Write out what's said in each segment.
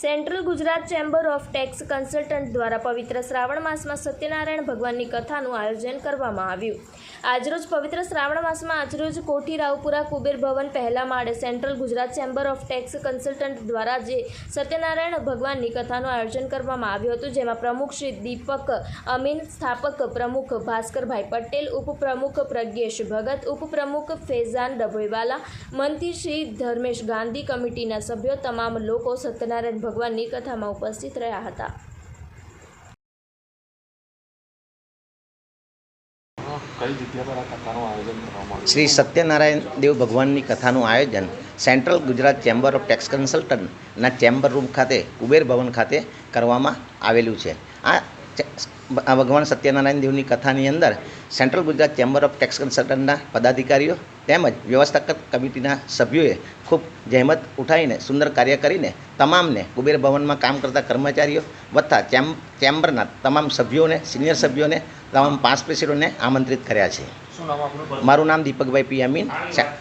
Central Gujarat chamber of tax consultant દ્વારા પવિત્ર શ્રાવણ માસમાં સત્યનારાયણ ભગવાનની કથાનું આયોજન કરવામાં આવ્યું. આજરોજ પવિત્ર શ્રાવણ માસમાં આજરોજ કોઠી રાવપુરા કુબેર ભવન પહેલા માળે central Gujarat chamber of tax consultant દ્વારા જે સત્યનારાયણ ભગવાનની કથાનું આયોજન કરવામાં આવ્યું હતું, જેમાં પ્રમુખ શ્રી દીપક અમીન, સ્થાપક પ્રમુખ ભાસ્કરભાઈ પટેલ, ઉપપ્રમુખ પ્રજ્ઞેશ ભગત, ઉપપ્રમુખ ફેઝાન ડભોઈવાલા, મંત્રી શ્રી ધર્મેશ ગાંધી કમિટીના સભ્યો, તમામ લોકો સત્યનારાયણ ભગવાનની કથામાં ઉપસ્થિત રહ્યા હતા. શ્રી સત્યનારાયણ દેવ ભગવાનની કથાનું આયોજન central Gujarat chamber of tax કન્સલ્ટન્ટના chamber room ખાતે કુબેર ભવન ખાતે કરવામાં આવેલું છે. આ ભગવાન સત્યનારાયણ દેવની કથાની અંદર central Gujarat chamber of tax કન્સલ્ટન્ટના પદાધિકારીઓ તેમજ વ્યવસ્થાપક કમિટીના સભ્યોએ ખૂબ જહેમત ઉઠાવીને સુંદર કાર્ય કરીને તમામને કુબેર ભવનમાં કામ કરતા કર્મચારીઓ વત્તા ચેમ ચેમ્બરના તમામ સભ્યોને સિનિયર સભ્યોને તમામ પાંચ પ્રેસિડોને આમંત્રિત કર્યા છે. મારું નામ દીપકભાઈ પી અમીન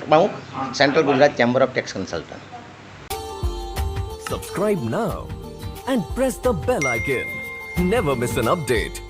પ્રમુખ central Gujarat chamber of tax consultant subscribe now and press the bell icon never miss an update.